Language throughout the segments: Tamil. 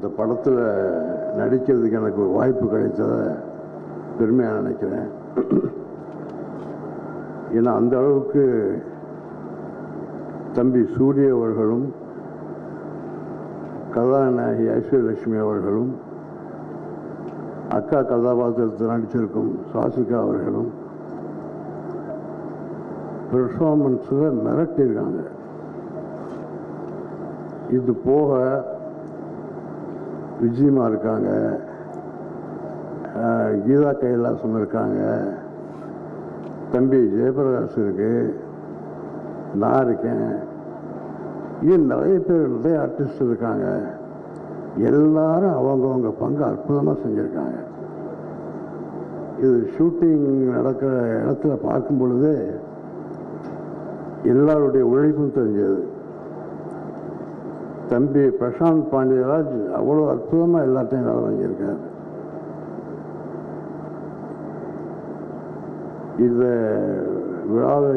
இந்த படத்தில் நடிக்கிறதுக்கு எனக்கு ஒரு வாய்ப்பு கிடைத்ததை பெருமையாக நினைக்கிறேன். ஏன்னா அந்த அளவுக்கு தம்பி சூரிய அவர்களும் கதாநாயகி ஐஸ்வர்யலட்சுமி அவர்களும் அக்கா கதாபாத்திரத்தில் நடிச்சிருக்கும் சாசிகா அவர்களும் பெர்ஃபார்மன்ஸில் மிரட்டியிருக்காங்க. இது போக விஜயமா இருக்காங்க. கீதா கைலாசம் இருக்காங்க தம்பி ஜெயபிரகாஷ் இருக்கு. நான் இருக்கேன். இன்னும் நிறைய பேர் நிறைய ஆர்டிஸ்ட் இருக்காங்க. எல்லாரும் அவங்கவுங்க பங்கு அற்புதமாக செஞ்சுருக்காங்க. இது ஷூட்டிங் நடக்கிற இடத்துல பார்க்கும் பொழுது எல்லாருடைய உழைப்பும் தெரிஞ்சது. தம்பி பிரசாந்த் பாண்டியராஜ் அவ்வளோ அற்புதமாக எல்லாத்தையும் வேலை வாங்கியிருக்காரு. இந்த விழாவை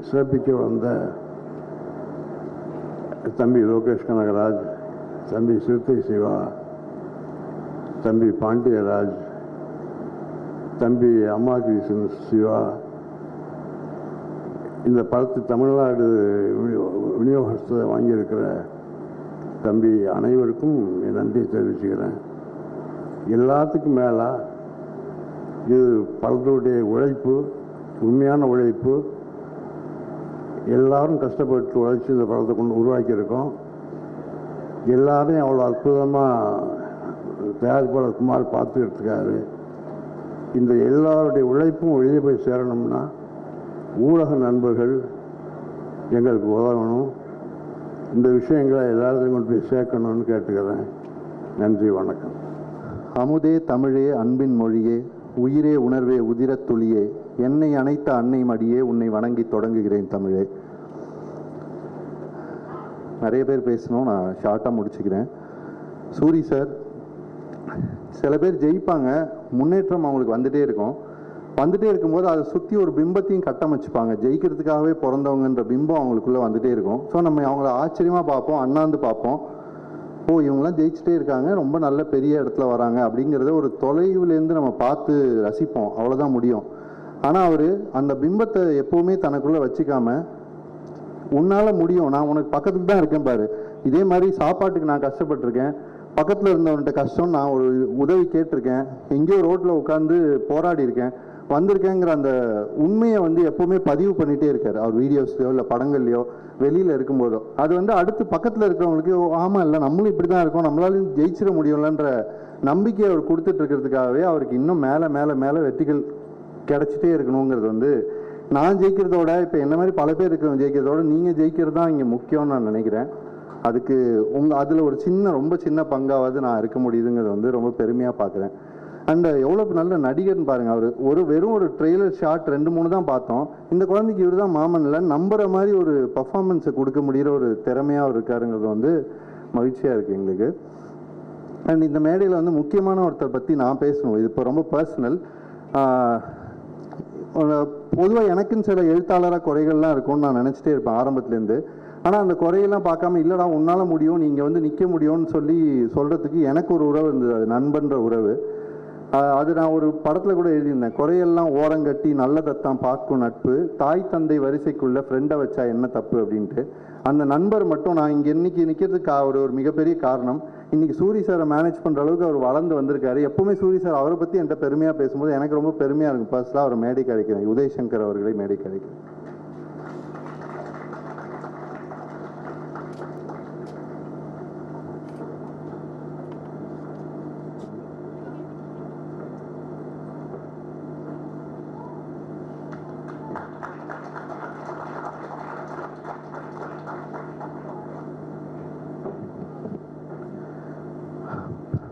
சிறப்பிக்க வந்த தம்பி லோகேஷ் கனகராஜ் தம்பி சிறுத்தை சிவா தம்பி பாண்டியராஜ் தம்பி அம்மாகிருஷ்ணன் சிவா இந்த படத்தை தமிழ்நாடு விநியோ- விநியோகஸ்தை வாங்கியிருக்கிற தம்பி அனைவருக்கும் என் நன்றி தெரிவிச்சுக்கிறேன். எல்லாத்துக்கும் மேலே இது பலருடைய உழைப்பு உண்மையான உழைப்பு. எல்லாரும் கஷ்டப்பட்டு உழைச்சி இந்த படத்தை கொண்டு உருவாக்கியிருக்கோம். எல்லாரையும் அவ்வளோ அற்புதமாக தயாரிப்பாளர் குமார் பார்த்துக்கிட்டு இருக்காரு இந்த எல்லாருடைய உழைப்பும் வெளியே போய் சேரணும்னா ஊடக நண்பர்கள் எங்களுக்கு உதவணும். இந்த விஷயங்களை எல்லாத்தையும் கொண்டு போய் சேர்க்கணும்னு கேட்டுக்கிறேன். நன்றி வணக்கம். அமுதே தமிழே அன்பின் மொழியே உயிரே உணர்வே உதிரத் துளியே என்னை அணைத்த அன்னை மடியே உன்னை வணங்கி தொடங்குகிறேன் தமிழே. நிறைய பேர் பேசணும் நான் ஷார்ட்டாக முடிச்சுக்கிறேன். சூரி சார் சில பேர் ஜெயிப்பாங்க முன்னேற்றம் அவங்களுக்கு வந்துகிட்டே இருக்கும். வந்துட்டே இருக்கும்போது அதை சுற்றி ஒரு பிம்பத்தையும் கட்டமைச்சுப்பாங்க. ஜெயிக்கிறதுக்காகவே பிறந்தவங்கன்ற பிம்பம் அவங்களுக்குள்ளே வந்துட்டே இருக்கும். ஸோ நம்ம அவங்கள ஆச்சரியமாக பார்ப்போம் அண்ணாந்து பார்ப்போம். ஓ இவங்கெல்லாம் ஜெயிச்சுட்டே இருக்காங்க ரொம்ப நல்ல பெரிய இடத்துல வராங்க அப்படிங்கிறத ஒரு தொலைவுலேருந்து நம்ம பார்த்து ரசிப்போம். அவ்வளோதான் முடியும். ஆனால் அவர் அந்த பிம்பத்தை எப்போவுமே தனக்குள்ளே வச்சுக்காம உன்னால் முடியும் நான் உனக்கு பக்கத்துக்கு தான் இருக்கேன் பாரு. இதே மாதிரி சாப்பாட்டுக்கு நான் கஷ்டப்பட்டிருக்கேன். பக்கத்தில் இருந்தவன்கிட்ட கஷ்டம் நான் ஒரு உதவி கேட்டிருக்கேன். எங்கேயோ ரோட்டில் உட்காந்து போராடி இருக்கேன் வந்திருக்கேங்கிற அந்த உண்மையை வந்து எப்போவுமே பதிவு பண்ணிகிட்டே இருக்கார். அவர் வீடியோஸ்லையோ இல்லை படங்கள்லையோ வெளியில் இருக்கும்போதோ. அது வந்து அடுத்து பக்கத்தில் இருக்கிறவங்களுக்கு ஓ ஆமாம் இல்லை நம்மளும் இப்படி தான் இருக்கோம். நம்மளாலையும் ஜெயிச்சிட முடியும்லன்ற நம்பிக்கையை அவர் கொடுத்துட்டு இருக்கிறதுக்காகவே அவருக்கு இன்னும் மேலே மேலே மேலே வெற்றிகள் கிடைச்சிட்டே இருக்கணுங்கிறது வந்து நான் ஜெயிக்கிறதோட இப்போ என்ன மாதிரி பல பேர் இருக்கிறவங்க ஜெயிக்கிறதோட நீங்கள் ஜெயிக்கிறது தான் இங்கே முக்கியம்னு நான் நினைக்கிறேன். அதுக்கு உங்கள் அதில் ஒரு சின்ன ரொம்ப சின்ன பங்காவது நான் இருக்க முடியுதுங்கிறது வந்து ரொம்ப பெருமையாக பார்க்குறேன் அண்ட் uh, எவ்வளோ நல்ல நடிகர்னு பாருங்கள் அவர். ஒரு வெறும் ஒரு ட்ரெய்லர் ஷாட் ரெண்டு மூணு தான் பார்த்தோம். இந்த குழந்தைக்கு இவர் தான் மாமன்ல நம்புகிற நம்புற மாதிரி ஒரு பர்ஃபார்மன்ஸை கொடுக்க முடிகிற ஒரு திறமையாக அவர் இருக்காருங்கிறது வந்து மகிழ்ச்சியாக இருக்குது எங்களுக்கு. அண்ட் இந்த மேடையில் வந்து முக்கியமான ஒருத்தர் பற்றி நான் பேசணும். இது இப்போ ரொம்ப பர்சனல் பொதுவாக எனக்குன்னு சில எழுத்தாளராக குறைகள்லாம் இருக்கும்னு நான் நினச்சிட்டே இருப்பேன் ஆரம்பத்துலேருந்து. ஆனால் அந்த குறையெல்லாம் பார்க்காம இல்லைடா உன்னால் முடியும். நீங்கள் வந்து நிற்க முடியும்னு சொல்லி சொல்கிறதுக்கு எனக்கு ஒரு உறவு இருந்தது. அது நண்பன்ற உறவு. அது நான் ஒரு படத்தில் கூட எழுதியிருந்தேன். குறையெல்லாம் ஓரங்கட்டி நல்லதைத்தான் பார்க்கும் நட்பு. தாய் தந்தை வரிசைக்குள்ள ஃப்ரெண்டை வச்சா என்ன தப்பு அப்படின்ட்டு. அந்த நண்பர் மட்டும் நான் இங்கே இன்னைக்கு நிற்கிறதுக்கு அவர் ஒரு ஒரு மிகப்பெரிய காரணம். இன்னைக்கு சூரி சாரை மேனேஜ் பண்ணுற அளவுக்கு அவர் வளர்ந்து வந்திருக்காரு. எப்பவுமே சூரி சார் அவரை பற்றி என்கிட்ட பெருமையாக பேசும்போது எனக்கு ரொம்ப பெருமையாக இருக்கும். பர்சனலாக அவர் மேடை கிடைக்கிறேன் உதய் சங்கர் அவர்களை மேடை கிடைக்கிறேன்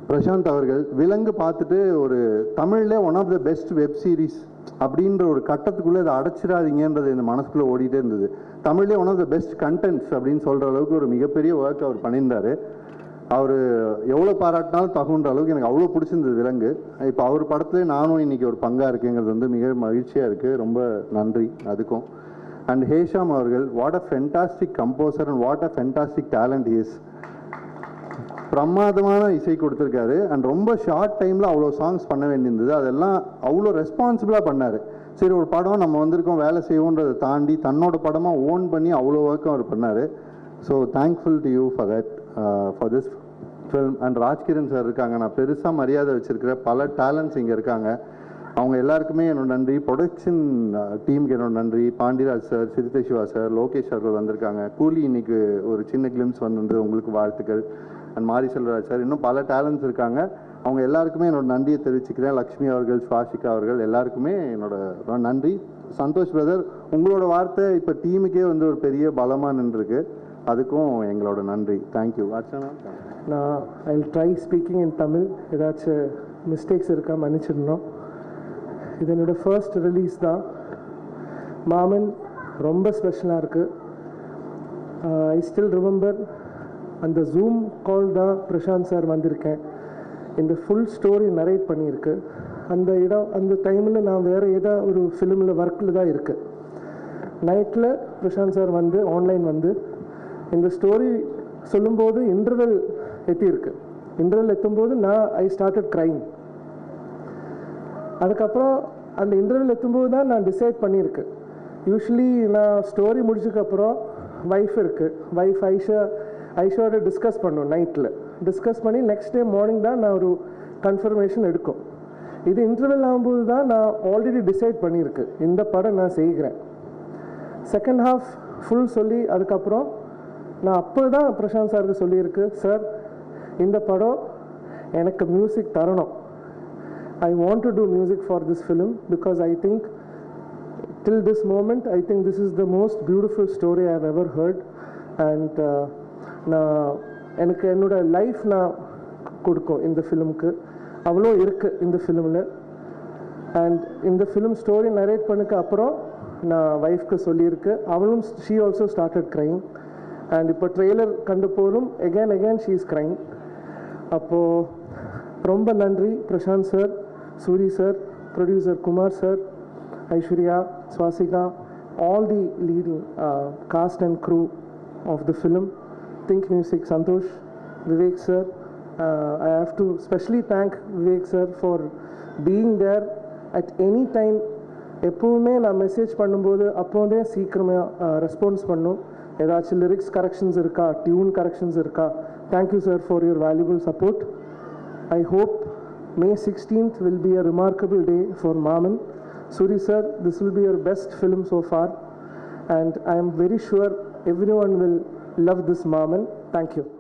பிரசாந்த் அவர்கள் விலங்கு பார்த்துட்டு ஒரு தமிழ்ல one of the best web series அப்படின்ற ஒரு கட்டத்துக்குள்ளே இதை அடைச்சிடாதீங்கன்றது இந்த மனசுக்குள்ளே ஓடிட்டே இருந்தது. தமிழ்லேயே one of the best contents அப்படின்னு சொல்கிற அளவுக்கு ஒரு மிகப்பெரிய ஒர்க் அவர் பண்ணியிருந்தாரு. அவர் எவ்வளோ பாராட்டினாலும் தகுன்ற அளவுக்கு எனக்கு அவ்வளோ பிடிச்சிருந்தது விலங்கு. இப்போ அவர் படத்துலேயே நானும் இன்னைக்கு ஒரு பங்காக இருக்குங்கிறது வந்து மிக மகிழ்ச்சியாக இருக்குது ரொம்ப நன்றி அதுக்கும். அண்ட் ஹேஷாம் அவர்கள் what a fantastic composer and what a fantastic talent is பிரமாதமான இசை கொடுத்துருக்காரு. அண்ட் ரொம்ப ஷார்ட் டைமில் அவ்வளோ சாங்ஸ் பண்ண வேண்டியிருந்தது. அதெல்லாம் அவ்வளோ ரெஸ்பான்சிபிளாக பண்ணார். சரி ஒரு படம் நம்ம வந்திருக்கோம் வேலை செய்வோன்றதை தாண்டி தன்னோட படமாக ஓன் பண்ணி அவ்வளோ ஒர்க்கும் அவர் பண்ணார். So thankful to you for that for this film and Rajkiran sir இருக்காங்க. நான் பெருசாக மரியாதை வச்சுருக்கிற பல டேலண்ட்ஸ் இங்கே இருக்காங்க. அவங்க எல்லாருக்குமே என்னோட நன்றி. ப்ரொடக்ஷன் டீமுக்கு என்னோட நன்றி. பாண்டிராஜ் சார் சிறுத்தை சிவா சார் லோகேஷ் அவர்கள் வந்திருக்காங்க. கூலி இன்னைக்கு ஒரு சின்ன கிளிம்ஸ் வந்திருந்து உங்களுக்கு வாழ்த்துக்கள். அண்ட் மாரி செல்வராஜ் சார் இன்னும் பல டேலண்ட்ஸ் இருக்காங்க. அவங்க எல்லாருக்குமே என்னோட நன்றியை தெரிவிச்சுக்கிறேன். லக்ஷ்மி அவர்கள் சுவாசிகா அவர்கள் எல்லாருக்குமே என்னோட நன்றி. சந்தோஷ் பிரதர் உங்களோட வார்த்தை இப்போ டீமுக்கே வந்து ஒரு பெரிய பலமாக நின்றுருக்கு. அதுக்கும் எங்களோட நன்றி. Thank you Archana? நான் I try speaking in Tamil ஏதாச்சும் மிஸ்டேக்ஸ் இருக்கா மன்னிச்சிடணும். இது என்னோட ஃபர்ஸ்ட் ரிலீஸ் தான். மாமன் ரொம்ப ஸ்பெஷலாக இருக்குது ஐ ஸ்டில் ரிமெம்பர் அந்த ஜூம் கால் தான் பிரசாந்த் சார் வந்திருக்கேன். இந்த ஃபுல் ஸ்டோரி நரேட் பண்ணியிருக்கு. அந்த இடம் அந்த டைமில் நான் வேறு ஏதோ ஒரு ஃபிலிமில் ஒர்க்கில் தான் இருக்குது நைட்டில் பிரசாந்த் சார் வந்து ஆன்லைன் வந்து இந்த ஸ்டோரி சொல்லும்போது இன்டர்வல் எத்தியிருக்கு இன்டர்வல் எத்தும்போது நான் ஐ ஸ்டார்டட் க்ரைம் அதுக்கப்புறம் அந்த இன்டர்வியூவில் எத்தும்போது தான் நான் டிசைட் பண்ணியிருக்கேன் யூஸ்வலி நான் ஸ்டோரி முடிச்சதுக்கப்புறம் ஒய்ஃப் இருக்குது ஒய்ஃப் ஐஷா ஐஷாவோட டிஸ்கஸ் பண்ணோம் நைட்டில் டிஸ்கஸ் பண்ணி நெக்ஸ்ட் டே மார்னிங் தான் நான் ஒரு கன்ஃபர்மேஷன் எடுக்கும். இது இன்டர்வெல் ஆகும்போது தான் நான் ஆல்ரெடி டிசைட் பண்ணியிருக்கு. இந்த படம் நான் செய்கிறேன். செகண்ட் ஹாஃப் ஃபுல் சொல்லி அதுக்கப்புறம் நான் அப்போ தான் பிரசாந்த் சாருக்கு சொல்லியிருக்கு சார் இந்த படம் எனக்கு மியூசிக் தரணும். I want to do music for this film because I think till this moment i think this is the most beautiful story I've ever heard. And uh, நான் எனக்கு என்னோட லைஃப் நான் கொடுக்கும் இந்த ஃபிலிமுக்கு அவ்வளோ இருக்குது இந்த ஃபிலிமில் அண்ட் இந்த ஃபிலிம் ஸ்டோரி நரேட் பண்ணுக்கு அப்புறம் நான் ஒய்ஃப்க்கு சொல்லியிருக்கு. அவளும் she also started crying and இப்போ ட்ரெய்லர் கண்டு போலும் again again she is crying அப்போது ரொம்ப நன்றி Prashanth sir Soori sir producer Kumar sir Aishwarya Swasika all the leading uh, cast and crew of the film think music santosh vivek sir uh, i have to specially thank vivek sir for being there at any time எப்போவுமே நான் மெசேஜ் பண்ணும்போது அப்போதே சீக்கிரமாக ரெஸ்பான்ஸ் பண்ணும் ஏதாச்சும் லிரிக்ஸ் கரெக்ஷன்ஸ் இருக்கா டியூன் கரெக்ஷன்ஸ் இருக்கா thank you sir for your valuable support I hope May 16th will be a remarkable day for Maman. Suri sir, this will be your best film so far, and I am very sure everyone will love this Maman. Thank you.